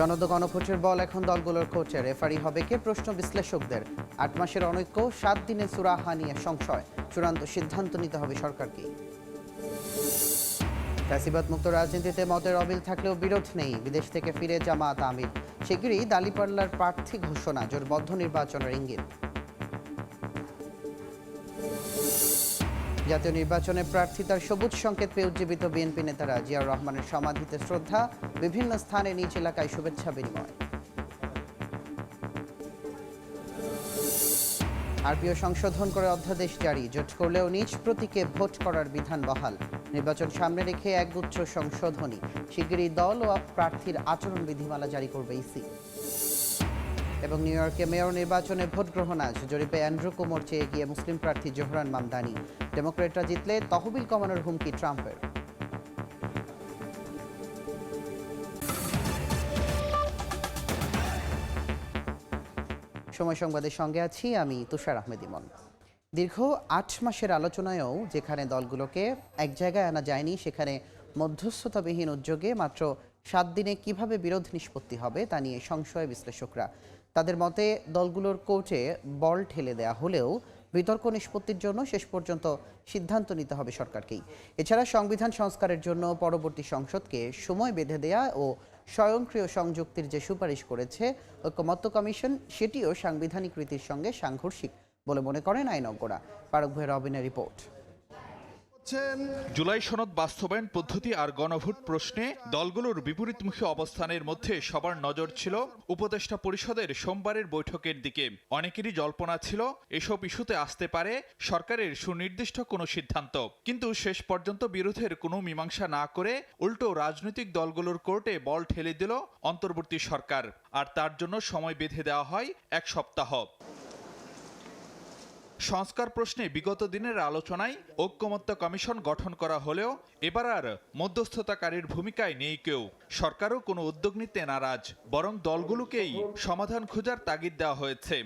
সনদ গণভোটের বল এখন দলগুলোর কোচে রেফারি হবে কে? প্রশ্ন বিশ্লেষকদের। আট মাসের অনৈক্য, সাত দিনে সুরাহা নিয়ে সংশয়। চূড়ান্ত সিদ্ধান্ত নিতে হবে সরকারকে। ফ্যাসিবাদ মুক্ত রাজনীতিতে মতের অবিল থাকলেও বিরোধ নেই। বিদেশ থেকে ফিরে জামাত আমির। শিগগিরই দালিপাল্লার প্রার্থী ঘোষণা জোরবদ্ধ নির্বাচনের ইঙ্গিত। জাতীয় নির্বাচনে প্রার্থিতার সবুজ সংকেত পেয়ে উজ্জীবিত বিএনপি নেতারা জিয়াউর রহমানের সমাধিতে শ্রদ্ধা, বিভিন্ন স্থানে নিজ এলাকায় শুভেচ্ছা বিনিময়। আরপিও সংশোধন করে অধ্যাদেশ জারি, জোট করলেও নিজ প্রতীকে ভোট করার বিধান বহাল। নির্বাচন সামনে রেখে একগুচ্ছ সংশোধনী, শিগগিরই দল ও প্রার্থীর আচরণ বিধিমালা জারি করবে ইসি। এবং নিউ ইয়র্কে মেয়র নির্বাচনে ভোট গ্রহণ আজ। জরিপে অ্যান্ড্রু কুমোর চেয়ে গিয়ে মুসলিম প্রার্থী জোহরান মামদানি। ডেমোক্রেটরা জিতলে তহবিল কমানোর হুমকি ট্রাম্পের। সময় সংবাদের সঙ্গে আছি আমি তুষার আহমেদ ইমন। দীর্ঘ আট মাসের আলোচনায়ও যেখানে দলগুলোকে এক জায়গায় আনা যায়নি, সেখানে মধ্যস্থতাবিহীন উদ্যোগে মাত্র সাত দিনে কীভাবে বিরোধ নিষ্পত্তি হবে তা নিয়ে সংশয় বিশ্লেষকরা। তাদের মতে দলগুলোর কোর্টে বল ঠেলে দেয়া হলেও বিতর্ক নিষ্পত্তির জন্য শেষ পর্যন্ত সিদ্ধান্ত নিতে হবে সরকারকেই। এছাড়া সংবিধান সংস্কারের জন্য পরবর্তী সংসদকে সময় বেঁধে দেয়া ও স্বয়ংক্রিয় সংযুক্তির যে সুপারিশ করেছে ঐক্যমত্য কমিশন, সেটিও সাংবিধানিক রীতির সঙ্গে সাংঘর্ষিক বলে মনে করেন আইনজ্ঞরা। Park ভৈর রবিনের report. জুলাই সনদ বাস্তবায়ন পদ্ধতি আর গণভোট প্রশ্নে দলগুলোর বিপরীতমুখী অবস্থানের মধ্যে সবার নজর ছিল উপদেষ্টা পরিষদের সোমবারের বৈঠকের দিকে। অনেকেরই জল্পনা ছিল, এসব ইস্যুতে আসতে পারে সরকারের সুনির্দিষ্ট কোনো সিদ্ধান্ত। কিন্তু শেষ পর্যন্ত বিরোধের কোনো মীমাংসা না করে উল্টো রাজনৈতিক দলগুলোর কোর্টে বল ঠেলে দিল অন্তর্বর্তী সরকার। আর তার জন্য সময় বেঁধে দেওয়া হয় এক সপ্তাহ। সংস্কার প্রশ্নে বিগত দিনের আলোচনায় ঐক্যমত্য কমিশন গঠন করা হলেও এবার আর মধ্যস্থতাকারীর ভূমিকায় নেই কেউ। সরকারও কোনো উদ্যোগ নিতে নারাজ বরং দলগুলোকেই সমাধান খোঁজার তাগিদ দেওয়া হয়েছে।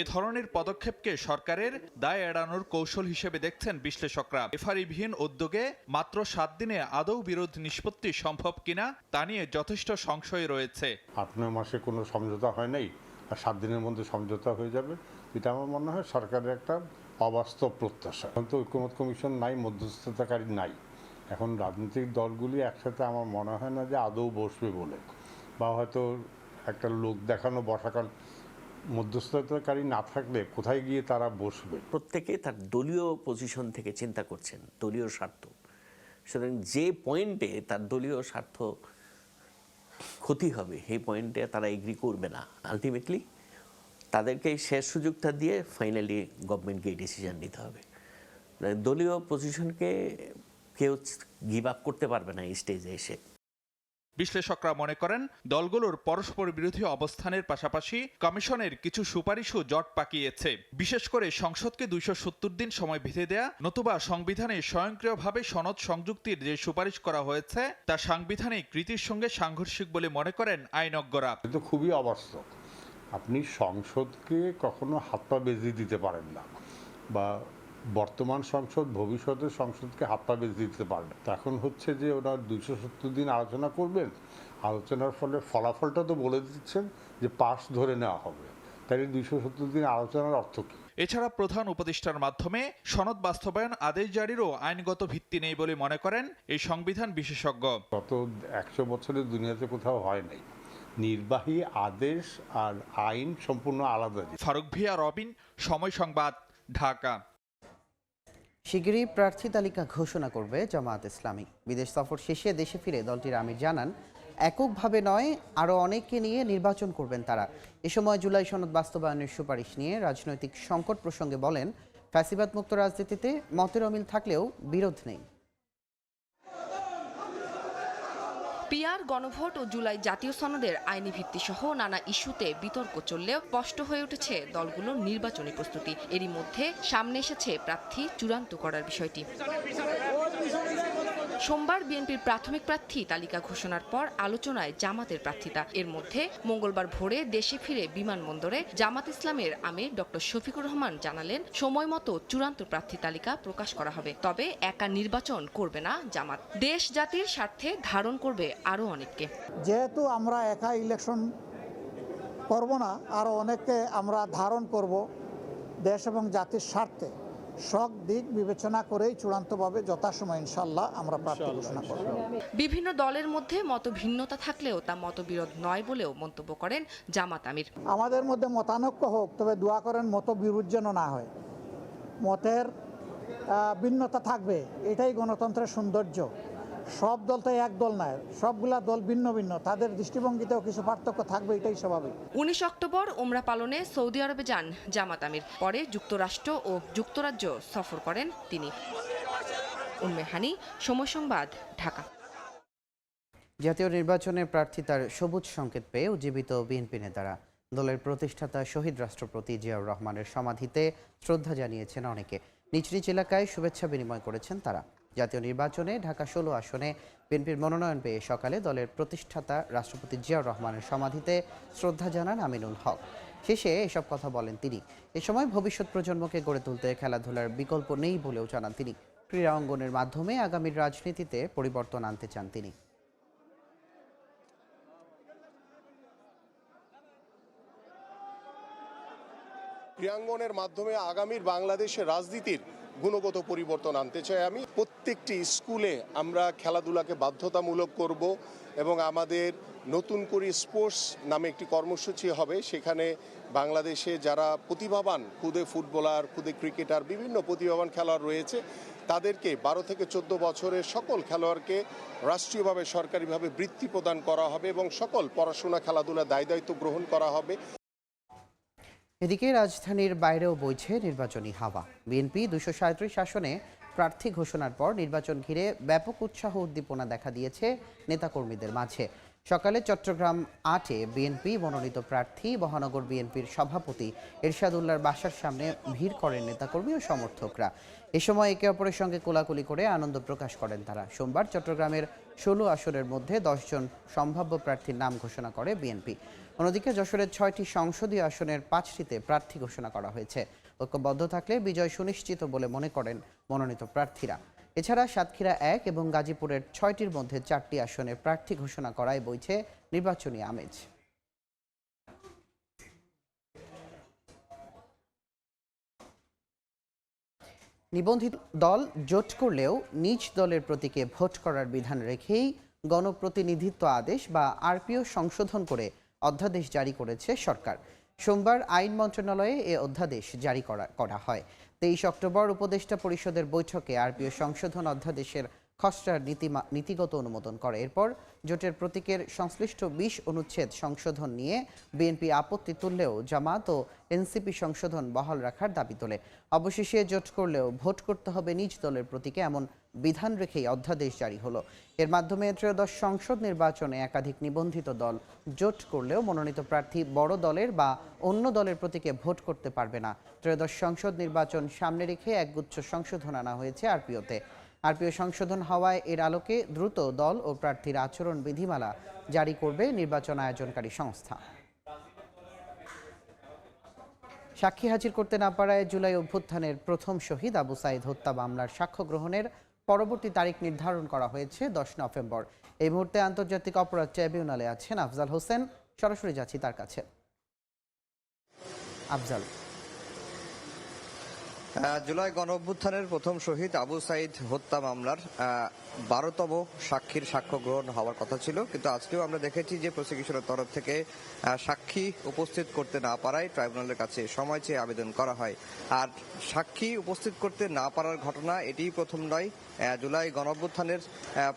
এ ধরনের পদক্ষেপকে সরকারের দায় এড়ানোর কৌশল হিসেবে দেখছেন বিশ্লেষকরা। এফআরিবিহীন উদ্যোগে মাত্র সাত দিনে আদৌ বিরোধ নিষ্পত্তি সম্ভব কিনা তা নিয়ে যথেষ্ট সংশয় রয়েছে। আট নয় মাসে কোনো সমঝোতা হয় নাই। আর সাত দিনের মধ্যে সমঝোতা হয়ে যাবে। এটা আমার মনে হয় সরকারের একটা অবাস্তব প্রত্যাশা। এখন তো ঐক্যমত কমিশন নাই, মধ্যস্থতাকারী নাই। এখন রাজনৈতিক দলগুলি একসাথে আমার মনে হয় না যে আদৌ বসবে বলে। বা হয়তো একটা লোক দেখানো বসা কারণ মধ্যস্থতাকারী না থাকলে কোথায় গিয়ে তারা বসবে? প্রত্যেকে তার দলীয় পজিশন থেকে চিন্তা করছেন, দলীয় স্বার্থ। সুতরাং যে পয়েন্টে তার দলীয় স্বার্থ ক্ষতি হবে সেই পয়েন্টে তারা এগ্রি করবে না। আলটিমেটলি তাদেরকে শেষ সুযোগটা দিয়ে ফাইনালি গভর্নমেন্টকে এই ডিসিশন নিতে হবে। দলীয় পজিশনকে কেউ গিভ আপ করতে পারবে না এই স্টেজে এসে। বিশ্লেষকরা মনে করেন, দলগুলোর পরস্পর বিরোধী অবস্থানের পাশাপাশি কমিশনের কিছু সুপারিশও জট পাকিয়েছে। বিশেষ করে সংসদকে দুইশো সত্তর দিন সময় বেঁধে দেয়া, নতুবা সংবিধানে স্বয়ংক্রিয়ভাবে সনদ সংযুক্তির যে সুপারিশ করা হয়েছে, তা সাংবিধানিক রীতির সঙ্গে সাংঘর্ষিক বলে মনে করেন আইনজ্ঞরা। কিন্তু খুবই অবাস্তব আপনি সংসদকে কখনো হাত পা বেঁধে দিতে পারেন না, বা বর্তমান সংসদ ভবিষ্যতের সংসদকে হাত পা বেঁধে দিতে তো এখন হচ্ছে যে ওরা দুইশো সত্তর দিন আলোচনা করবেন। আলোচনার ফলে ফলাফলটা তো বলে দিচ্ছেন যে পাস ধরে নেওয়া হবে। তাই দুইশো সত্তর দিন আলোচনার অর্থ কী? এছাড়া প্রধান উপদেষ্টার মাধ্যমে সনদ বাস্তবায়ন আদেশ জারিরও আইনগত ভিত্তি নেই বলে মনে করেন এই সংবিধান বিশেষজ্ঞ। গত একশো বছরের দুনিয়াতে কোথাও হয় নাই। নির্বাহী আদেশ আর আইন সম্পূর্ণ আলাদা। ফারুক ভিয়া রবিন সময় সংবাদ ঢাকা। শিগগিরই প্রার্থী তালিকা ঘোষণা করবে জামায়াত ইসলামী। বিদেশ সফর শেষে দেশে ফিরে দলটির আমির জানান, এককভাবে নয়, আরও অনেককে নিয়ে নির্বাচন করবেন তারা। এ সময় জুলাই সনদ বাস্তবায়নের সুপারিশ নিয়ে রাজনৈতিক সংকট প্রসঙ্গে বলেন ফ্যাসিবাদ মুক্ত রাজনীতিতে মতের অমিল থাকলেও বিরোধ নেই। পিয়ার গণভোট ও জুলাই জাতীয় সনদের আইনি ভিত্তি সহ নানা ইস্যুতে বিতর্ক চললেও স্পষ্ট হয়ে উঠেছে দলগুলোর নির্বাচনী প্রস্তুতি। এরই মধ্যে সামনে এসেছে প্রার্থী চূড়ান্ত করার বিষয়টি। সোমবার বিএনপির প্রাথমিক প্রার্থী তালিকা ঘোষণার পর আলোচনায় জামাতের প্রার্থিতা। এর মধ্যে মঙ্গলবার ভোরে দেশে ফিরে বিমানবন্দরে জামাত ইসলামের আমির ডক্টর শফিকুর রহমান জানালেন, সময় মতো চূড়ান্ত প্রার্থী তালিকা প্রকাশ করা হবে। তবে একা নির্বাচন করবে না জামাত। দেশ জাতির স্বার্থে ধারণ করবে আরও অনেককে। যেহেতু আমরা একা ইলেকশন করব না আরও অনেককে আমরা ধারণ করব দেশ এবং জাতির স্বার্থে। সব দিক বিবেচনা করেই চূড়ান্তভাবে যথাসময় ইনশাল্লাহ আমরা প্রার্থী ঘোষণা করব। বিভিন্ন দলের মধ্যে মত ভিন্নতা থাকলেও তা মতবিরোধ নয় বলেও মন্তব্য করেন জামাত আমির। আমাদের মধ্যে মতানৈক্য হোক তবে দোয়া করেন মত বিরোধ যেন না হয়। মতের ভিন্নতা থাকবে এটাই গণতন্ত্রের সৌন্দর্য। সব দল তো এক দল নয় সবগুলা দল ভিন্ন ভিন্ন তাদের দৃষ্টিভঙ্গিতেও কিছু পার্থক্য থাকবে এটাই স্বাভাবিক। উনিশ অক্টোবর ওমরা পালনে সৌদি আরবে যান জামাত আমির পরে যুক্তরাষ্ট্র ও যুক্তরাজ্য সফর করেন তিনি। উম্মে হানি সময় সংবাদ ঢাকা। জাতীয় নির্বাচনে প্রার্থিতার সবুজ সংকেত পেয়ে উজ্জীবিত বিএনপি নেতারা। দলের প্রতিষ্ঠাতা শহীদ রাষ্ট্রপতি জিয়াউর রহমানের সমাধিতে শ্রদ্ধা জানিয়েছেন অনেকে। নিজ নিজ এলাকায় শুভেচ্ছা বিনিময় করেছেন তারা। জাতীয় নির্বাচনে ঢাকা ষোলো আসনে বিএনপির মনোনয়ন পেয়ে সকালে দলের প্রতিষ্ঠাতা রাষ্ট্রপতি জিয়াউর রহমানের সমাধিতে শ্রদ্ধা জানান আমিনুল হক। শেষে এসব কথা বলেন তিনি। এ সময় ভবিষ্যৎ প্রজন্মকে গড়ে তুলতে খেলাধুলার বিকল্প নেই বলেও জানান তিনি। ক্রীড়া অঙ্গনের মাধ্যমে আগামীর রাজনীতিতে পরিবর্তন আনতে চান তিনি। ক্রীড়াঙ্গনের মাধ্যমে আগামীর বাংলাদেশের রাজনীতির গুণগত পরিবর্তন আনতে চাই। আমি প্রত্যেকটি স্কুলে আমরা খেলাধুলাকে বাধ্যতামূলক করব এবং আমাদের নতুন করে স্পোর্টস নামে একটি কর্মসূচি হবে। সেখানে বাংলাদেশে যারা প্রতিভাবান, খুদে ফুটবলার, খুদে ক্রিকেটার, বিভিন্ন প্রতিভাবান খেলোয়াড় রয়েছে, তাদেরকে বারো থেকে চোদ্দ বছরের সকল খেলোয়াড়কে রাষ্ট্রীয়ভাবে, সরকারিভাবে বৃত্তি প্রদান করা হবে এবং সকল পড়াশোনা, খেলাধুলা দায় দায়িত্ব গ্রহণ করা হবে। এদিকে রাজধানীর বাইরেও বইছে নির্বাচনী হাওয়া। বিএনপি দুশো সাঁত্রিশ আসনে প্রার্থী ঘোষণার পর নির্বাচন ঘিরে ব্যাপক উৎসাহ উদ্দীপনা দেখা দিয়েছে নেতাকর্মীদের মাঝে। সকালে চট্টগ্রাম আটে বিএনপি মনোনীত প্রার্থী, মহানগর বিএনপির সভাপতি এরশাদুল্লাহর বাসার সামনে ভিড় করেন নেতাকর্মী ও সমর্থকরা। এ সময় একে অপরের সঙ্গে কোলাকুলি করে আনন্দ প্রকাশ করেন তারা। সোমবার চট্টগ্রামের ষোলো আসনের মধ্যে দশজন সম্ভাব্য প্রার্থীর নাম ঘোষণা করে বিএনপি। অন্যদিকে যশোরের ছয়টি সংসদীয় আসনের পাঁচটিতে প্রার্থী ঘোষণা করা হয়েছে। ঐক্যবদ্ধ থাকলে বিজয় সুনিশ্চিত বলে মনে করেন মনোনীত প্রার্থীরা। এছাড়া সাতক্ষীরা এক এবং গাজীপুরের ছয়টির মধ্যে চারটি আসনে প্রার্থী ঘোষণা করায় বইছে নির্বাচনী আমেজ। নিবন্ধিত দল জোট করলেও নিজ দলের প্রতীকে ভোট করার বিধান রেখেই গণপ্রতিনিধিত্ব আদেশ বা আরপিও সংশোধন করে অধ্যাদেশ জারি করেছে সরকার। সোমবার আইন মন্ত্রণালয়ে এ অধ্যাদেশ জারি করা করা হয়। তেইশ অক্টোবর উপদেষ্টা পরিষদের বৈঠকে আরপিও সংশোধন অধ্যাদেশের খসড়ার নীতিমা নীতিগত অনুমোদন করে। এরপর জোটের প্রতীকের সংশ্লিষ্ট বিশ অনুচ্ছেদ সংশোধন নিয়ে বিএনপি আপত্তি তুললেও জামাত ও এনসিপি সংশোধন বহাল রাখার দাবি তোলে। অবশেষে জোট করলেও ভোট করতে হবে নিজ দলের প্রতীকে এমন বিধান রেখেই অধ্যাদেশ জারি হলো। এর মাধ্যমে ত্রয়োদশ সংসদ নির্বাচনে একাধিক নিবন্ধিত দল জোট করলেও মনোনীত প্রার্থী বড় দলের বা অন্য দলের প্রতীকে ভোট করতে পারবে না। ত্রয়োদশ সংসদ নির্বাচন সামনে রেখে একগুচ্ছ সংশোধন আনা হয়েছে আরপিওতে। আরপিও সংশোধন হওয়ায় এর আলোকে দ্রুত দল ও প্রার্থীর আচরণ বিধিমালা জারি করবে নির্বাচন আয়োজনকারী সংস্থা। সাক্ষী হাজির করতে না পারায় জুলাই অভ্যুত্থানের প্রথম শহীদ আবু সাইদ হত্যা মামলার সাক্ষ্য গ্রহণের পরবর্তী তারিখ নির্ধারণ করা হয়েছে দশ নভেম্বর। এই মুহূর্তে আন্তর্জাতিক অপরাধ ট্রাইব্যুনালে আছেন আফজাল হোসেন। সরাসরি যাচ্ছি তার কাছে। আফজাল। জুলাই গণ অভ্যুত্থানের প্রথম শহীদ আবু সাইদ হত্যা মামলার বারোতম সাক্ষীর সাক্ষ্য গ্রহণ হওয়ার কথা ছিল। কিন্তু আজকেও আমরা দেখেছি যে প্রসিকিউশনের তরফ থেকে সাক্ষী উপস্থিত করতে না পারায় ট্রাইব্যুনালের কাছে সময় চেয়ে আবেদন করা হয়। আর সাক্ষী উপস্থিত করতে না পারার ঘটনা এটিই প্রথম নয়। জুলাই গণ অভ্যুত্থানের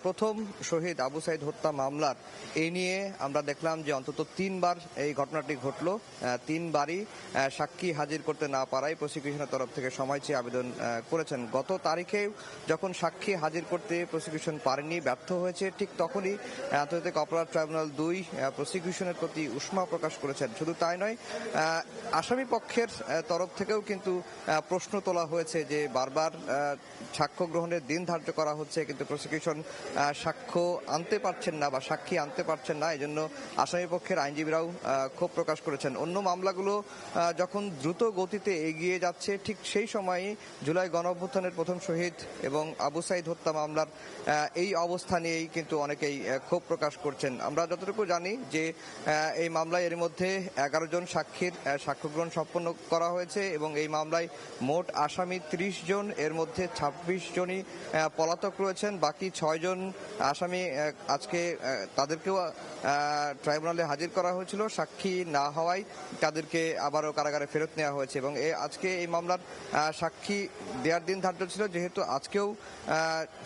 প্রথম শহীদ আবু সাইদ হত্যা মামলার এই নিয়ে আমরা দেখলাম যে অন্তত তিনবার এই ঘটনাটি ঘটলো। তিনবারই সাক্ষী হাজির করতে না পারায় প্রসিকিউশনের তরফ থেকে সময় সময় চেয়ে আবেদন করেছেন। গত তারিখে যখন সাক্ষী হাজির করতে প্রসিকিউশন পারেনি ব্যর্থ হয়েছে, ঠিক তখনই আন্তর্জাতিক অপরাধ ট্রাইব্যুনাল দুই প্রসিকিউশনের প্রতি উষ্মা প্রকাশ করেছেন। শুধু তাই নয় আসামি পক্ষের তরফ থেকেও কিন্তু প্রশ্ন তোলা হয়েছে যে বারবার সাক্ষ্য গ্রহণের দিন ধার্য করা হচ্ছে, কিন্তু প্রসিকিউশন সাক্ষ্য আনতে পারছেন না বা সাক্ষী আনতে পারছেন না। এই জন্য আসামি পক্ষের আইনজীবীরাও ক্ষোভ প্রকাশ করেছেন। অন্য মামলাগুলো যখন দ্রুত গতিতে এগিয়ে যাচ্ছে, ঠিক সেই সময়ই জুলাই গণ অভ্যুত্থানের প্রথম শহীদ এবং আবু সাইদ হত্যা মামলার এই অবস্থা নিয়েই কিন্তু অনেকেই ক্ষোভ প্রকাশ করছেন। আমরা যতটুকু জানি যে এই মামলায় এর মধ্যে এগারো জন সাক্ষীর সাক্ষ্যগ্রহণ সম্পন্ন করা হয়েছে এবং এই মামলায় মোট আসামি ত্রিশ জন, এর মধ্যে ছাব্বিশ জনই পলাতক রয়েছেন। বাকি ছয় জন আসামি আজকে তাদেরকেও ট্রাইব্যুনালে হাজির করা হয়েছিল। সাক্ষী না হওয়ায় তাদেরকে আবারও কারাগারে ফেরত নেওয়া হয়েছে এবং আজকে এই মামলার সাক্ষী দেওয়ার দিন ধার্য ছিল, যেহেতু আজকেও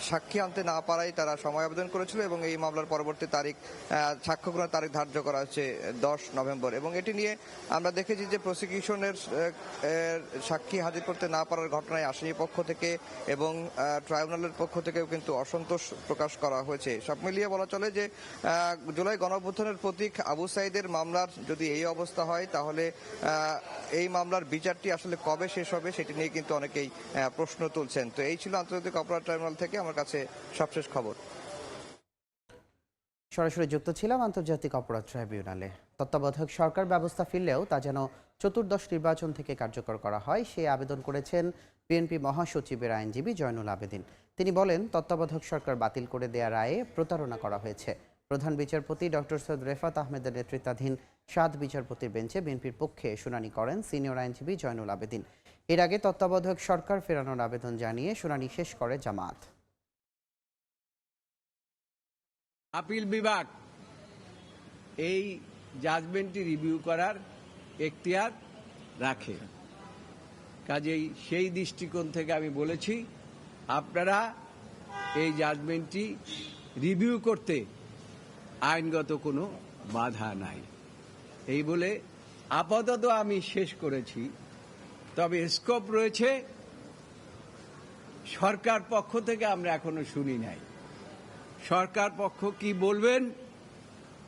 সাক্ষী আনতে না পারায় তারা সময় আবেদন করেছিল এবং এই মামলার পরবর্তী তারিখ সাক্ষ্য গ্রহণের তারিখ ধার্য করা হয়েছে দশ নভেম্বর। এবং এটি নিয়ে আমরা দেখেছি যে প্রসিকিউশনের সাক্ষী হাজির করতে না পারার ঘটনায় আসামি পক্ষ থেকে এবং ট্রাইব্যুনালের পক্ষ থেকেও কিন্তু অসন্তোষ প্রকাশ করা হয়েছে। সব মিলিয়ে বলা চলে যে জুলাই গণঅভ্যুত্থানের প্রতীক আবু সাইদের মামলার যদি এই অবস্থা হয়, তাহলে এই মামলার বিচারটি আসলে কবে শেষ হবে সেটি নিয়ে কিন্তু অনেকেই প্রশ্ন তুলছেন। তো এই ছিল আন্তর্জাতিক অপরাধ ট্রাইব্যুনাল থেকে আমার কাছে সবশেষ খবর। সরাসরি যুক্ত ছিলাম আন্তর্জাতিক অপরাধ ট্রাইব্যুনালে। তত্ত্বাবধায়ক সরকার ব্যবস্থা ফিরলেও তা যেন চতুর্দশ নির্বাচন থেকে কার্যকর করা হয়, সে আবেদন করেছেন বিএনপি মহাসচিবের আইনজীবী জয়নুল আবেদিন। তিনি বলেন, তত্ত্বাবধায়ক সরকার বাতিল করে দেয়া রায়ে প্রতারণা করা হয়েছে। প্রধান বিচারপতি ডক্টর সৈয়দ রেফাত আহমেদের নেতৃত্বাধীন সাত বিচারপতির বেঞ্চে বিএনপির পক্ষে শুনানি করেন সিনিয়র আইনজীবী জয়নুল আবেদিন। এর আগে তত্ত্বাবধায়ক সরকার ফেরানোর আবেদন জানিয়ে শুনানি শেষ করে জামাত। আপিল বিভাগ, এই জাজমেন্টটি রিভিউ করার এখতিয়ার রাখে। কাজেই সেই দৃষ্টিকোণ থেকে আমি বলেছি, আপনারা এই জাজমেন্টটি রিভিউ করতে আইনগত কোনো বাধা নাই। এই বলে আপাতত আমি শেষ করেছি। তবে স্কোপ রয়েছে। সরকার পক্ষ থেকে আমরা এখনও শুনি নাই। সরকার পক্ষ কি বলবেন,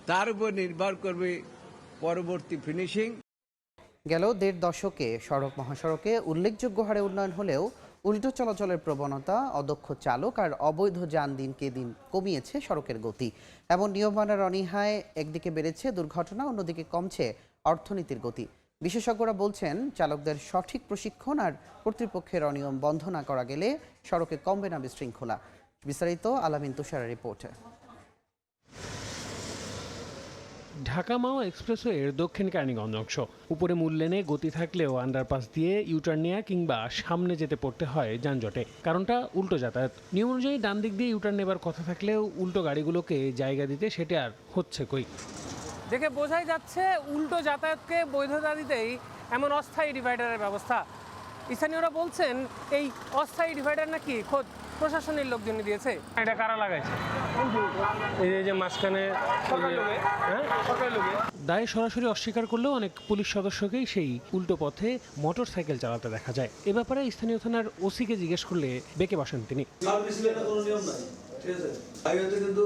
তার উপর নির্ভর করবে পরবর্তী ফিনিশিং গেল দেড় দশকে সড়ক মহাসড়কে উল্লেখযোগ্য হারে উন্নয়ন হলেও উল্টো চলাচলের প্রবণতা, অদক্ষ চালক আর অবৈধ যান দিনকে দিন কমিয়েছে সড়কের গতি। এমন নিয়ম মানার অনীহায় একদিকে বেড়েছে দুর্ঘটনা, অন্যদিকে কমছে অর্থনীতির গতি। বিশেষজ্ঞরা বলছেন, চালকদের সঠিক প্রশিক্ষণ আর কর্তৃপক্ষের অনিয়ম বন্ধ না করা গেলে সড়কে কমবে না বিশৃঙ্খলা। বিস্তারিত আলামিন তুষারের রিপোর্টে। ঢাকা মাও এক্সপ্রেসওয়ের দক্ষিণ কেরানীগঞ্জ অংশ। উপরে মূল লেনে গতি থাকলেও আন্ডারপাস দিয়ে ইউটার্ন নেওয়া কিংবা সামনে যেতে পড়তে হয় যানজটে। কারণটা উল্টো যাতায়াত। নিয়ম অনুযায়ী ডান দিক দিয়ে ইউটার্ন নেবার কথা থাকলেও উল্টো গাড়িগুলোকে জায়গা দিতে সেটা আর হচ্ছে কই? দেখে বোঝাই যাচ্ছে উল্টো যাতায়াতকে বৈধতা দিতেই এমন অস্থায়ী ডিভাইডারের ব্যবস্থা। স্থানীয়রা বলছেন এই অস্থায়ী ডিভাইডার নাকি খোদ প্রশাসনের লোকজন দিয়েছে। এটা কারা লাগাইছে? এই যে- মাঝখানে হ্যাঁ? দায়ে সরাসরি অস্বীকার করলেও অনেক পুলিশ সদস্যকেই সেই উল্টো পথে মোটর সাইকেল চালাতে দেখা যায়। এ ব্যাপারে স্থানীয় থানার ওসিকে জিজ্ঞেস করলে বেঁকে বসেন তিনি। লেনে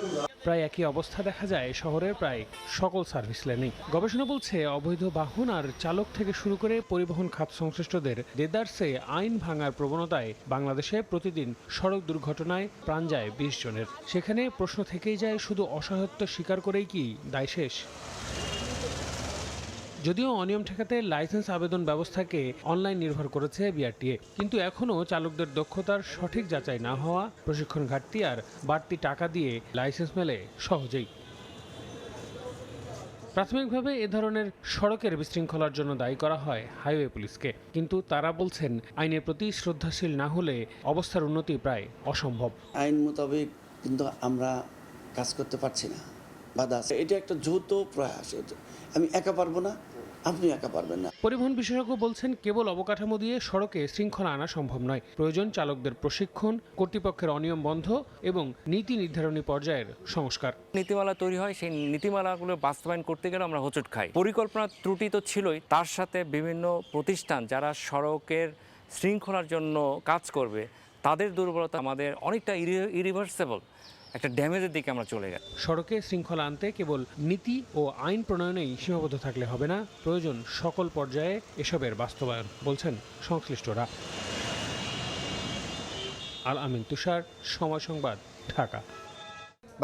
লেন প্রায় একই অবস্থা দেখা যায় শহরের প্রায় সকল সার্ভিস লেনেই। গবেষণা বলছে, অবৈধ বাহন আর চালক থেকে শুরু করে পরিবহন খাত সংশ্লিষ্টদের দেদারসে আইন ভাঙার প্রবণতায় বাংলাদেশে প্রতিদিন সড়ক দুর্ঘটনায় প্রাণ যায় বিশ জনের। সেখানে প্রশ্ন থেকেই যায়, শুধু অসহায়ত্ব স্বীকার করেই কি দায় শেষ? যদিও অনিয়ম ঠেকাতে লাইসেন্স আবেদন ব্যবস্থাকে অনলাইন নির্ভর করেছে বিআরটিএ। কিন্তু এখনও চালকদের দক্ষতার সঠিক যাচাই না হওয়া, প্রশিক্ষণ ঘাটতি আর বাড়তি টাকা দিয়ে লাইসেন্স মেলে সহজেই। প্রাথমিকভাবে এ ধরনের সড়কের বিশৃঙ্খলার জন্য দায়ী করা হয় হাইওয়ে পুলিশকে। কিন্তু তারা বলছেন, আইনের প্রতি শ্রদ্ধাশীল না হলে অবস্থার উন্নতি প্রায় অসম্ভব। আইন মোতাবেক কিন্তু আমরা কাজ করতে পারছি না। বাধা আছে। এটা একটা যৌথ প্রয়াস। আমি একা পারব না। আপনি একা পারবেন না। পরিবহন বিশেষজ্ঞ বলছেন কেবল অবকাঠামো দিয়ে সড়কে শৃঙ্খলা আনা সম্ভব নয়। প্রয়োজন চালকদের প্রশিক্ষণ কর্তৃপক্ষের অনিয়ম বন্ধ এবং নীতি নির্ধারণী পর্যায়ের সংস্কার। নীতিমালা তৈরি হয় সেই নীতিমালাগুলো বাস্তবায়ন করতে গেলে আমরা হোঁচট খাই। পরিকল্পনা ত্রুটি তো ছিলই তার সাথে বিভিন্ন প্রতিষ্ঠান যারা সড়কের শৃঙ্খলার জন্য কাজ করবে তাদের দুর্বলতা আমাদের অনেকটা ইরিভার্সেবল একটা ড্যামেজের দিকে আমরা চলে গেছি সড়কে শৃঙ্খলা আনতে কেবল নীতি ও আইন প্রণয়নেই সীমাবদ্ধ থাকলে হবে না। প্রয়োজন সকল পর্যায়ে এসবের বাস্তবায়ন বলছেন সংশ্লিষ্টরা। আল আমিন তুষার সময় সংবাদ ঢাকা।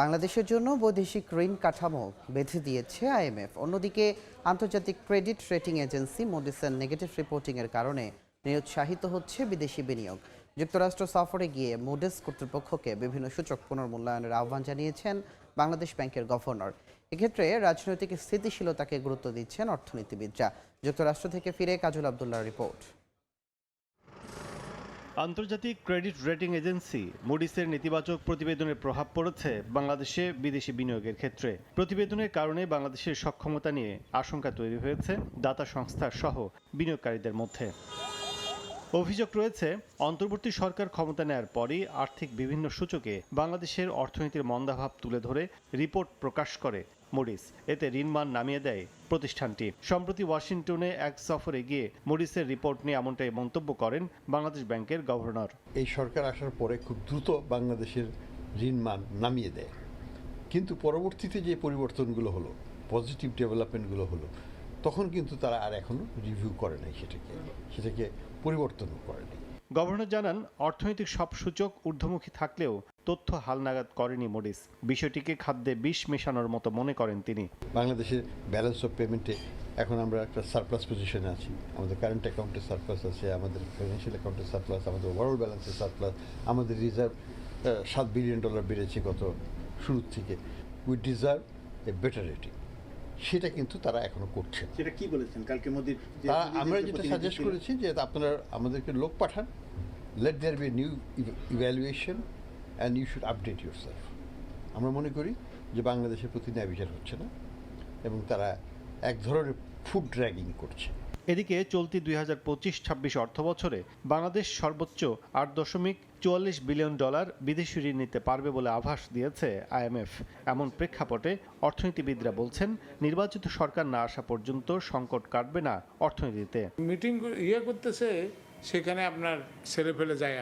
বাংলাদেশের জন্য বৈদেশিক ঋণ কাঠামো বেঁধে দিয়েছে আইএমএফ অন্যদিকে আন্তর্জাতিক ক্রেডিট রেটিং এজেন্সি মোডিসের নেগেটিভ রিপোর্টিংয়ের কারণে নিরুৎসাহিত হচ্ছে বিদেশি বিনিয়োগ। যুক্তরাষ্ট্র সফরে গিয়ে মুডিস কর্তৃপক্ষকে বিভিন্ন সূচক পুনর্মূল্যায়নের আহ্বান জানিয়েছেন বাংলাদেশ ব্যাংকের গভর্নর। এক্ষেত্রে রাজনৈতিক স্থিতিশীলতাকে গুরুত্ব দিচ্ছেন অর্থনীতিবিদরা। যুক্তরাষ্ট্র থেকে ফিরে কাজল আবদুল্লাহ রিপোর্ট। আন্তর্জাতিক ক্রেডিট রেটিং এজেন্সি মুডিসের নেতিবাচক প্রতিবেদনের প্রভাব পড়েছে বাংলাদেশে বিদেশি বিনিয়োগের ক্ষেত্রে। প্রতিবেদনের কারণে বাংলাদেশের সক্ষমতা নিয়ে আশঙ্কা তৈরি হয়েছে দাতা সংস্থা সহ বিনিয়োগকারীদের মধ্যে। অভিযোগ রয়েছে, অন্তর্বর্তী সরকার ক্ষমতা নেয়ার পরই আর্থিক বিভিন্ন সূচকে বাংলাদেশের অর্থনীতির মন্দাভাব তুলে ধরে রিপোর্ট প্রকাশ করে মুডিস এতে ঋণমান নামিয়ে দেয় প্রতিষ্ঠানটি। সম্প্রতি ওয়াশিংটনে এক সফরে গিয়ে মুডিসের রিপোর্ট নিয়ে এমনটাই মন্তব্য করেন বাংলাদেশ ব্যাংকের গভর্নর। এই সরকার আসার পরে খুব দ্রুত বাংলাদেশের ঋণ মান নামিয়ে দেয়। কিন্তু পরবর্তীতে যে পরিবর্তনগুলো হলো, পজিটিভ ডেভেলপমেন্টগুলো হলো, তখন কিন্তু তারা আর এখনও রিভিউ করে নাই সেটাকে। সেটাকে পরিবর্তনও করেনি। গভর্নর জানান অর্থনৈতিক সব সূচক ঊর্ধ্বমুখী থাকলেও তথ্য হালনাগাদ করেনি মুডিস বিষয়টিকে খাদ্যে বিষ মেশানোর মতো মনে করেন তিনি। বাংলাদেশের ব্যালেন্স অফ পেমেন্টে এখন আমরা একটা সারপ্লাস পজিশনে আছি। আমাদের কারেন্ট অ্যাকাউন্টে সারপ্লাস আছে আমাদের ফিনান্সিয়াল অ্যাকাউন্টে সারপ্লাস আমাদের ওভারঅল ব্যালেন্সে সারপ্লাস আমাদের রিজার্ভ সাত বিলিয়ন ডলার বেড়েছে গত শুরুর থেকে। We deserve a better rating সেটা কিন্তু তারা এখনও করছে সেটা কি বলেছেন? কালকে মোদির আমরা যেটা সাজেস্ট করেছি যে আপনারা আমাদেরকে লোক পাঠান। Let there be new evaluation and you should update yourself আমরা মনে করি যে বাংলাদেশের প্রতি ন্যায় বিচার হচ্ছে না এবং তারা এক ধরনের ফুড ড্র্যাগিং করছে। এদিকে চলতি দুই হাজার পঁচিশ ছাব্বিশ অর্থ বছরে বাংলাদেশ সর্বোচ্চ আট দশমিক চুয়াল্লিশ বিলিয়ন ডলার বিদেশি ঋণ নিতে পারবে বলে আভাস দিয়েছে আইএমএফ এমন প্রেক্ষাপটে অর্থনীতিবিদরা বলছেন, নির্বাচিত সরকার না আসা পর্যন্ত সংকট কাটবে না অর্থনীতিতে। মিটিং ইয়ে করতেছে, সেখানে আপনার ছেলে ফেলে যায়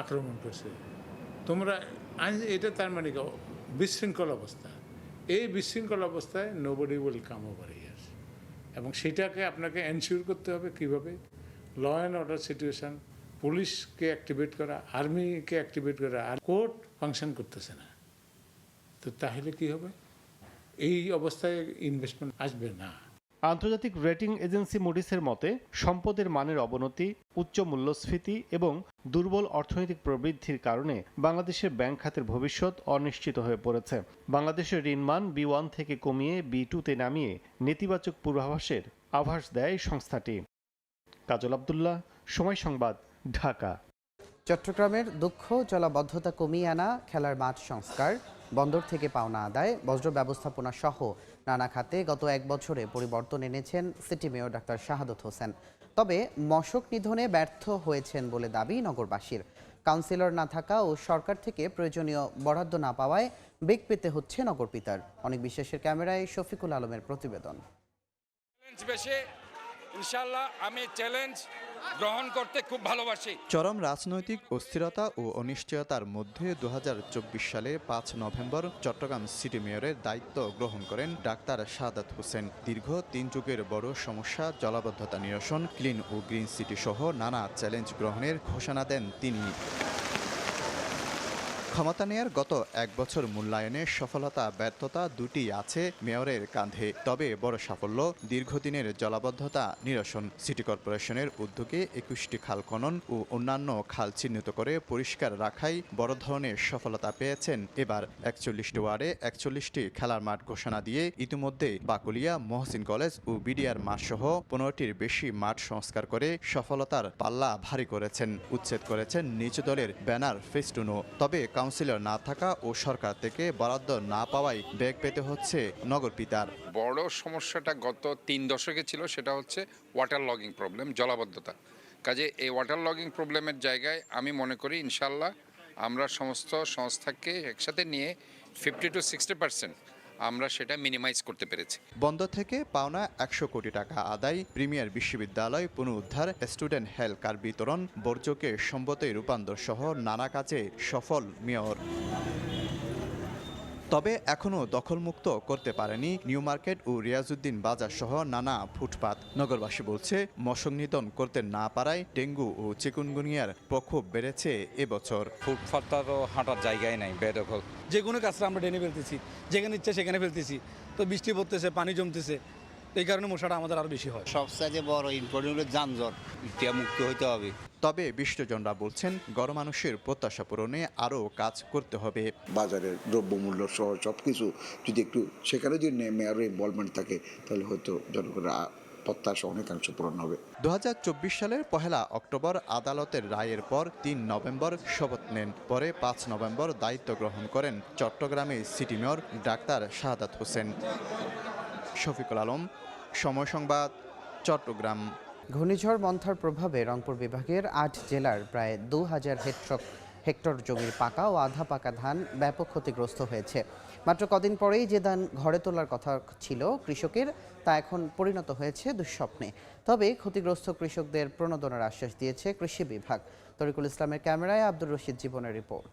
আক্রমণ করছে। তোমরা এটা তার মানে বিশৃঙ্খল অবস্থা। এই বিশৃঙ্খল অবস্থায় nobody will come over years এবং সেটাকে আপনাকে এনশিওর করতে হবে কীভাবে? ল অ্যান্ড অর্ডার সিচুয়েশন পুলিশকে অ্যাক্টিভেট করা আর্মিকে অ্যাক্টিভেট করা, আর কোর্ট ফাংশন করতেছে না। তো তাহলে কি হবে? এই অবস্থায় ইনভেস্টমেন্ট আসবে না। আন্তর্জাতিক রেটিং এজেন্সি মুডিসের মতে, সম্পদের মানের অবনতি, উচ্চ মূল্যস্ফীতি এবং দুর্বল অর্থনৈতিক প্রবৃদ্ধির কারণে বাংলাদেশের ব্যাংক খাতের ভবিষ্যৎ অনিশ্চিত হয়ে পড়েছে। বাংলাদেশের ঋণমান বি ওয়ান থেকে কমিয়ে বি টুতে নামিয়ে নেতিবাচক পূর্বাভাসের আভাস দেয় সংস্থাটি। কাজল আবদুল্লাহ, সময় সংবাদ। ঢাকা। চট্টগ্রামের দুঃখ জলাবদ্ধতা কমিয়ে আনা খেলার মাঠ সংস্কার বন্দর থেকে পাওনা আদায় বজ্র ব্যবস্থাপনা সহ নানা খাতে গত এক বছরে পরিবর্তন এনেছেন সিটি মেয়র ডাক্তার শাহাদত হোসেন। তবে মশক নিধনে ব্যর্থ হয়েছেন বলে দাবি নগরবাসীর। কাউন্সিলর না থাকা ও সরকার থেকে প্রয়োজনীয় বরাদ্দ না পাওয়ায় বেগ পেতে হচ্ছে নগর পিতার। অনেক বিশ্বাসের ক্যামেরায় শফিকুল আলমের প্রতিবেদন। ইনশাল্লাহ আমি চ্যালেঞ্জ গ্রহণ করতে খুব ভালোবাসি। চরম রাজনৈতিক অস্থিরতা ও অনিশ্চয়তার মধ্যে দু চব্বিশ সালে পাঁচ নভেম্বর চট্টগ্রাম সিটি মেয়রের দায়িত্ব গ্রহণ করেন ডাক্তার সাদাত হোসেন। দীর্ঘ তিন যুগের বড় সমস্যা, জলাবদ্ধতা নিরসন, ক্লিন ও গ্রিন সিটি সহ নানা চ্যালেঞ্জ গ্রহণের ঘোষণা দেন তিনি। ক্ষমতা নেয়ার গত এক বছর মূল্যায়নে সফলতা, ব্যর্থতা দুটি আছে মেয়রের কাঁধে। তবে বড় সাফল্য, দীর্ঘদিনের জলাবদ্ধতা, নিরসন। সিটি কর্পোরেশনের উদ্যোগে একুশটি খাল খনন ও অন্যান্য খাল চিহ্নিত করে পরিষ্কার রাখাই বড় ধরনের সফলতা পেয়েছেন এবার একচল্লিশটি ওয়ার্ডে একচল্লিশটি খেলার মাঠ ঘোষণা দিয়ে ইতিমধ্যে বাকুলিয়া, মহসিন কলেজ ও বিডিআর মাঠ সহ পনেরোটির বেশি মাঠ সংস্কার করে সফলতার পাল্লা ভারী করেছেন। উচ্ছেদ করেছেন নিচু দলের ব্যানার ফেস্টুনও তবে কাউন্সিলর না থাকা ও সরকার থেকে বরাদ্দ না পাওয়ায় ব্যাগ পেতে হচ্ছে নগর পিতার। বড় সমস্যাটা গত তিন দশকে ছিল, সেটা হচ্ছে ওয়াটার লগিং প্রবলেম জলাবদ্ধতা। কাজে এই ওয়াটার লগিং প্রবলেমের জায়গায় আমি মনে করি ইনশাল্লাহ আমরা সমস্ত সংস্থাকে একসাথে নিয়ে ফিফটি টু সিক্সটি পার্সেন্ট আমরা সেটা মিনিমাইজ করতে পেরেছি। বন্ধ থেকে পাওনা একশো কোটি টাকা আদায়, প্রিমিয়ার বিশ্ববিদ্যালয় পুনরুদ্ধার, স্টুডেন্ট হেলথ কার্ড বিতরণ, বর্জ্যকে সম্পদে রূপান্তর সহ নানা কাজে সফল মেয়র। তবে এখনও দখলমুক্ত করতে পারেনি নিউ মার্কেট ও রিয়াজউদ্দিন বাজার সহ নানা ফুটপাত। নগরবাসী বলছে মশক নিধন করতে না পারায় ডেঙ্গু ও চিকুনগুনিয়ার প্রকোপ বেড়েছে এবছর। ফুটপাতটা তো হাঁটার জায়গায় নাই বেদখল। যে কোনো কাজটা আমরা ডেনে ফেলতেছি যেখানে ইচ্ছে সেখানে ফেলতেছি। তো বৃষ্টি পড়তেছে পানি জমতেছে এই কারণে মশাটা আমাদের আরও বেশি হয়। সবচেয়ে বড় ইম্পর্টেন্ট হলো যানজট। এটা মুক্ত হইতে হবে। তবে বিশ্বজনরা বলছেন গড় মানুষের প্রত্যাশা পূরণে আরও কাজ করতে হবে। বাজারের দ্রব্যমূল্য সহ সব কিছু যদি একটু সেখানে যদি মেয়রের ইনভলভমেন্ট থাকে তাহলে হয়তো জনগণের প্রত্যাশা অনেকাংশ পূরণ হবে। দু হাজার চব্বিশ সালের পহেলা অক্টোবর আদালতের রায়ের পর তিন নভেম্বর শপথ নেন। পরে পাঁচ নভেম্বর দায়িত্ব গ্রহণ করেন চট্টগ্রামে সিটি মেয়র ডাক্তার শাহাদাত হোসেন। শফিকুল আলম, সময় সংবাদ, চট্টগ্রাম। ঘূর্ণিঝড় মন্থার প্রভাবে রংপুর বিভাগের আট জেলার প্রায় দু হাজার হেক্টর হেক্টর জমির পাকা ও আধা পাকা ধান ব্যাপক ক্ষতিগ্রস্ত হয়েছে। মাত্র কদিন পরেই যে ধান ঘরে তোলার কথা ছিল কৃষকের, তা এখন পরিণত হয়েছে দুঃস্বপ্নে। তবে ক্ষতিগ্রস্ত কৃষকদের প্রণোদনার আশ্বাস দিয়েছে কৃষি বিভাগ। তরিকুল ইসলামের ক্যামেরায় আব্দুর রশিদ জীবনের রিপোর্ট।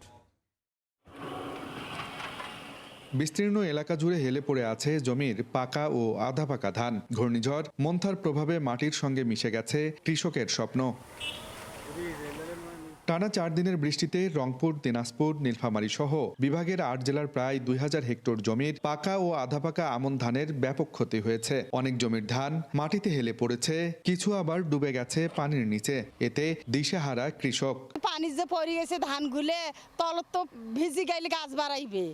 বিস্তীর্ণ এলাকা জুড়ে হেলে পড়ে আছে জমির পাকা ও আধা পাকা ধান। ঘূর্ণিঝড়, মন্থার প্রভাবে মাটির সঙ্গে মিশে গেছে কৃষকের স্বপ্ন। টানা চার দিনের বৃষ্টিতে রংপুর, দিনাজপুর, নীলফামারী সহ বিভাগের আট জেলার প্রায় দুই হাজার হেক্টর জমির পাকা ও আধা পাকা আমন ধানের ব্যাপক ক্ষতি হয়েছে। অনেক জমির ধান মাটিতে হেলে পড়েছে, কিছু আবার ডুবে গেছে পানির নিচে। এতে দিশেহারা কৃষক। পানি যে পড়ে গেছে ধান গুলে তল তো ভিজি গাইলে গাছ বাড়াইবে।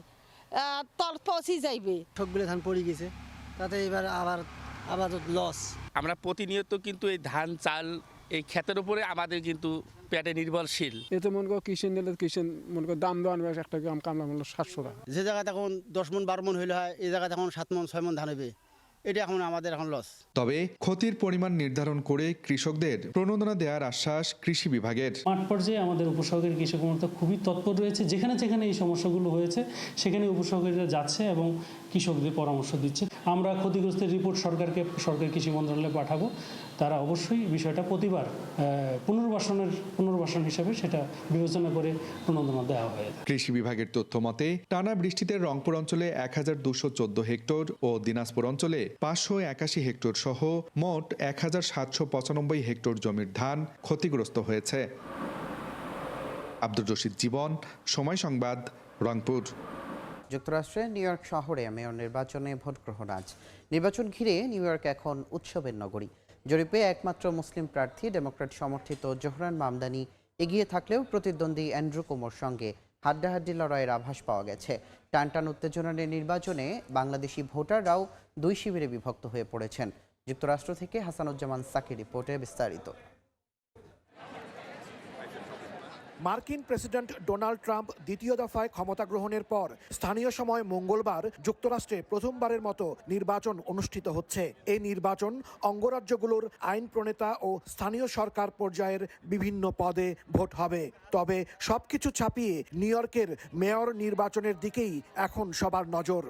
তল পচি যাইবে। সবগুলো ধান পড়ে গেছে তাতে এবার আবার আবার লস আমরা প্রতিনিয়ত কিন্তু এই ধান চাল এই ক্ষেতের উপরে আমাদের কিন্তু পেটে নির্ভরশীল। এতে মনে করো কৃষি নিলে কিষেন মনে করো দাম দেওয়া একটা গ্রাম কামলা মূল্য সাতশো টাকা। যে জায়গাতে এখন দশ মন বারো মন হইলে হয় এই জায়গাতে এখন সাত মন ছয় মন ধান হবে এটা এখন আমাদের এখন লস তবে ক্ষতির পরিমাণ নির্ধারণ করে কৃষকদের প্রণোদনা দেওয়ার আশ্বাস কৃষি বিভাগের। মাঠ পর্যায়ে আমাদের উপসর্গের কৃষক মমতা খুবই তৎপর রয়েছে। যেখানে যেখানে এই সমস্যাগুলো হয়েছে সেখানে উপসহকারীরা যাচ্ছে এবং কৃষকদের পরামর্শ দিচ্ছে। আমরা ক্ষতিগ্রস্তের রিপোর্ট সরকারকে সরকার কৃষি মন্ত্রণালয়ে পাঠাবো। তারা অবশ্যই বিষয়টা প্রতিবার পুনর্বাসনের পুনর্বাসন হিসাবে সেটা বিবেচনা করে প্রণোদনা দেওয়া হয়ে কৃষি বিভাগের তথ্য মতে টানা বৃষ্টিতে রংপুর অঞ্চলে এক হাজার দুশো চোদ্দ হেক্টর ও দিনাজপুর অঞ্চলে পাঁচশো একাশি হেক্টর সহ মোট এক হাজার সাতশো পঁচানব্বই হেক্টর জমির ধান ক্ষতিগ্রস্ত হয়েছে। আব্দুর রশিদ জীবন সময় সংবাদ রংপুর। যুক্তরাষ্ট্রের নিউ ইয়র্ক শহরে মেয়র নির্বাচনে ভোট গ্রহণ আজ। নির্বাচন ঘিরে নিউ ইয়র্ক এখন উৎসবের নগরী। জরিপে একমাত্র মুসলিম প্রার্থী ডেমোক্রেট সমর্থিত জোহরান মামদানি এগিয়ে থাকলেও প্রতিদ্বন্দ্বী অ্যান্ড্রু কুমোর সঙ্গে হাড্ডাহাড্ডি লড়াইয়ের আভাস পাওয়া গেছে। টানটান উত্তেজনার নির্বাচনে বাংলাদেশি ভোটাররাও দুই শিবিরে বিভক্ত হয়ে পড়েছেন। যুক্তরাষ্ট্র থেকে হাসানুজ্জামান সাকি রিপোর্টে বিস্তারিত। মার্কিন প্রেসিডেন্ট ডোনাল্ড ট্রাম্প দ্বিতীয় দফায় ক্ষমতা গ্রহণের পর স্থানীয় সময় মঙ্গলবার যুক্তরাষ্ট্রে প্রথমবারের মতো নির্বাচন অনুষ্ঠিত হচ্ছে। এই নির্বাচন অঙ্গরাজ্যগুলোর আইন প্রণেতা ও স্থানীয় সরকার পর্যায়ের বিভিন্ন পদে ভোট হবে। তবে সবকিছু ছাপিয়ে নিউ ইয়র্কের মেয়র নির্বাচনের দিকেই এখন সবার নজর।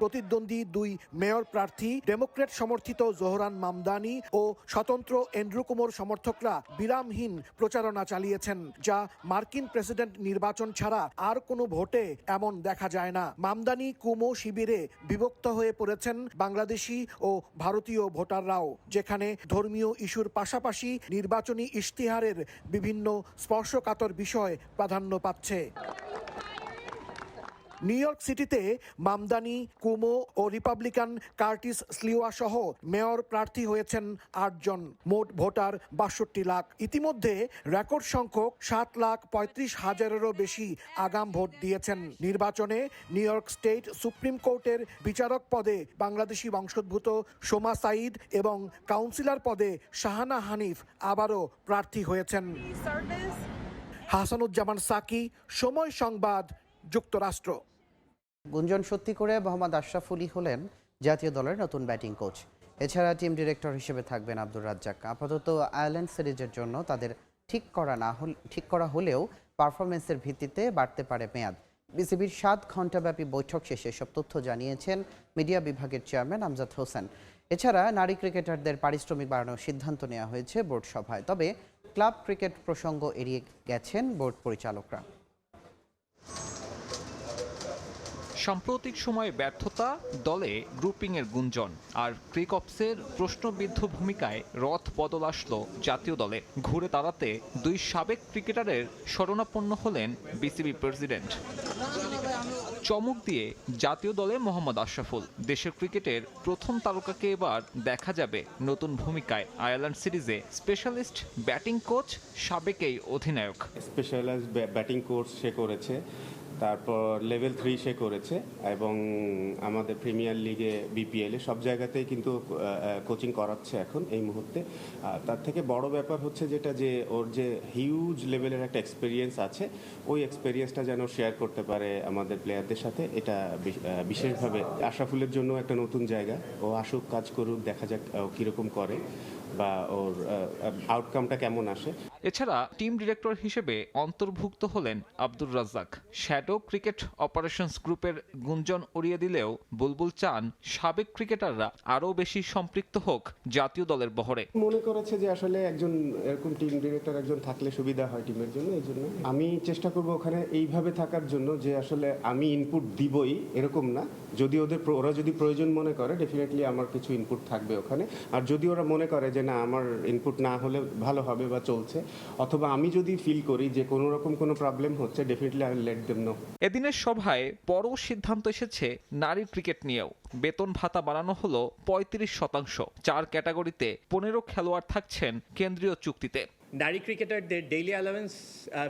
প্রতিদ্বন্দ্বী দুই মেয়র প্রার্থী ডেমোক্রেট সমর্থিত জোহরান মামদানি ও স্বতন্ত্র এন্ড্রু কুমোর সমর্থকরা বিরামহীন প্রচারণা চালিয়েছেন, যা মার্কিন প্রেসিডেন্ট নির্বাচন ছাড়া আর কোনো ভোটে এমন দেখা যায় না। মামদানি কুমো শিবিরে বিভক্ত হয়ে পড়েছেন বাংলাদেশি ও ভারতীয় ভোটাররাও, যেখানে ধর্মীয় ইস্যুর পাশাপাশি নির্বাচনী ইশতিহারের বিভিন্ন স্পর্শকাতর বিষয় প্রাধান্য পাচ্ছে। নিউ ইয়র্ক সিটিতে মামদানি, কুমো ও রিপাবলিকান কার্টিস স্লিওয়া সহ মেয়র প্রার্থী হয়েছেন আটজন। মোট ভোটার বাষট্টি লাখ। ইতিমধ্যে রেকর্ড সংখ্যক সাত লাখ পঁয়ত্রিশ হাজারেরও বেশি আগাম ভোট দিয়েছেন। নির্বাচনে নিউ ইয়র্ক স্টেট সুপ্রিম কোর্টের বিচারক পদে বাংলাদেশি বংশোদ্ভূত সোমা সাইদ এবং কাউন্সিলর পদে শাহানা হানিফ আবারও প্রার্থী হয়েছেন। হাসানুজ্জামান সাকি, সময় সংবাদ, যুক্তরাষ্ট্র। গুঞ্জন সত্যি করে মোহাম্মদ আশরাফুলি হলেন জাতীয় দলের নতুন ব্যাটিং কোচ। এছাড়া টিম ডিরেক্টর হিসেবে থাকবেন আব্দুর রাজ্জাক। আপাতত আয়ারল্যান্ড সিরিজের জন্য তাদের ঠিক করা না হল ঠিক করা হলেও পারফরমেন্সের ভিত্তিতে বাড়তে পারে মেয়াদ। বিসিবির সাত ঘণ্টাব্যাপী বৈঠক শেষে সব তথ্য জানিয়েছেন মিডিয়া বিভাগের চেয়ারম্যান আমজাদ হোসেন। এছাড়া নারী ক্রিকেটারদের পারিশ্রমিক বাড়ানোর সিদ্ধান্ত নেওয়া হয়েছে বোর্ড সভায়। তবে ক্লাব ক্রিকেট প্রসঙ্গ এড়িয়ে গেছেন বোর্ড পরিচালকরা। সাম্প্রতিক সময়ে ব্যর্থতা, দলে গ্রুপিংয়ের গুঞ্জন, আর ক্রিকপসের প্রশ্নবিদ্ধ ভূমিকায় রথ বদল আসলো জাতীয় দলে। ঘুরে দাঁড়াতে দুই সাবেক ক্রিকেটারের শরণাপন্ন হলেন বিসিবি প্রেসিডেন্ট। চমক দিয়ে জাতীয় দলে মোহাম্মদ আশরাফুল। দেশের ক্রিকেটের প্রথম তারকাকে এবার দেখা যাবে নতুন ভূমিকায়। আয়ারল্যান্ড সিরিজে স্পেশালিস্ট ব্যাটিং কোচ, সাবেক এই অধিনায়ক। স্পেশালাইজ ব্যাটিং কোর্স সে করেছে। তারপর লেভেল থ্রি সে করেছে এবং আমাদের প্রিমিয়ার লিগে বিপিএলে সব জায়গাতেই কিন্তু কোচিং করাচ্ছে এখন এই মুহূর্তে। তার থেকে বড় ব্যাপার হচ্ছে যেটা যে, ওর যে হিউজ লেভেলের একটা এক্সপিরিয়েন্স আছে, ওই এক্সপিরিয়েন্সটা যেন শেয়ার করতে পারে আমাদের প্লেয়ারদের সাথে, এটা বিশেষভাবে আশাফুলের জন্য একটা নতুন জায়গা। ও আসুক, কাজ করুক, দেখা যাক কীরকম করে বা ওর আউটকামটা কেমন আসে। এছাড়া টিম ডিরেক্টর হিসেবে অন্তর্ভুক্ত হলেন Abdur Razzak. Shadow cricket operations গ্রুপের গুঞ্জন উড়িয়ে দিলেও বুলবুল চান সাবেক ক্রিকেটাররা আরও বেশি সম্পৃক্ত হোক জাতীয় দলের বহরে। মনে করেছে যে আসলে একজন এরকম টিম ডিরেক্টর একজন থাকলে সুবিধা হয় টিমের জন্য, এই জন্য। আমি চেষ্টা করব ওখানে এইভাবে থাকার জন্য যে আসলে আমি ইনপুট দিবই, এরকম না। যদি ওদের ওরা যদি প্রয়োজন মনে করে ডেফিনেটলি আমার কিছু ইনপুট থাকবে ওখানে। আর যদি ওরা মনে করে যে না, আমার ইনপুট না হলে ভালো হবে বা চলছে অথবা আমি যদি ফিল করি যে কোনো রকম কোনো প্রবলেম হচ্ছে definitely I let them know এদিনের সভায় বড় সিদ্ধান্ত এসেছে নারী ক্রিকেট নিয়েও। বেতন ভাতা বাড়ানো হলো পঁয়ত্রিশ শতাংশ। চার ক্যাটাগরিতে পনেরো খেলোয়াড় থাকছেন কেন্দ্রীয় চুক্তিতে। নারী ক্রিকেটারদের ডেইলি অ্যালাওয়েন্স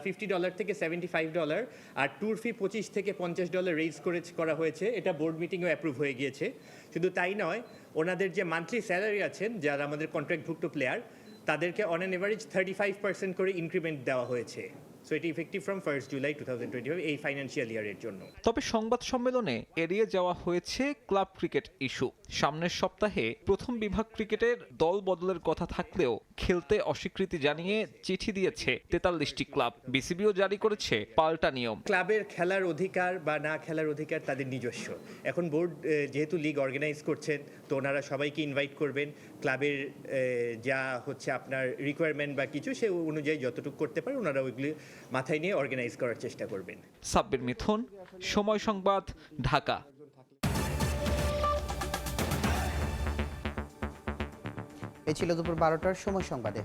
ফিফটি ডলার থেকে সেভেন্টি ফাইভ ডলার আর ট্যুর ফি পঁচিশ থেকে পঞ্চাশ ডলার রেজ করে করা হয়েছে। এটা বোর্ড মিটিংয়ে অ্যাপ্রুভ হয়ে গিয়েছে। শুধু তাই নয় ওনাদের যে মান্থলি স্যালারি আছেন যারা আমাদের কন্ট্রাক্টভুক্ত প্লেয়ার তাদেরকে on an average thirty five percent করে ইনক্রিমেন্ট দেওয়া হয়েছে। সো এটি effective from first July two thousand twenty এই ফাইন্যান্সিয়াল ইয়ারের জন্য। তবে সংবাদ সম্মেলনে এড়িয়ে যাওয়া হয়েছে ক্লাব ক্রিকেট ইস্যু। সামনের সপ্তাহে প্রথম বিভাগ ক্রিকেটের দল বদলের কথা থাকলেও খেলতে অস্বীকৃতি জানিয়ে চিঠি দিয়েছে তেতাল্লিশটি ক্লাব। বিসিবিও জারি করেছে পাল্টা নিয়ম। ক্লাবের খেলার অধিকার বা না খেলার অধিকার তাদের নিজস্ব। এখন বোর্ড যেহেতু লিগ অর্গানাইজ করছেন তো ওনারা সবাইকে ইনভাইট করবেন। ক্লাবের যা হচ্ছে আপনার রিকোয়ারমেন্ট বা কিছু সে অনুযায়ী যতটুকু করতে পারে ওনারা ওইগুলি মাথায় নিয়ে অর্গানাইজ করার চেষ্টা করবেন। সাব্বির মিথুন সময় সংবাদ ঢাকা। এ ছিল দুপুর বারোটার সময় সংবাদে।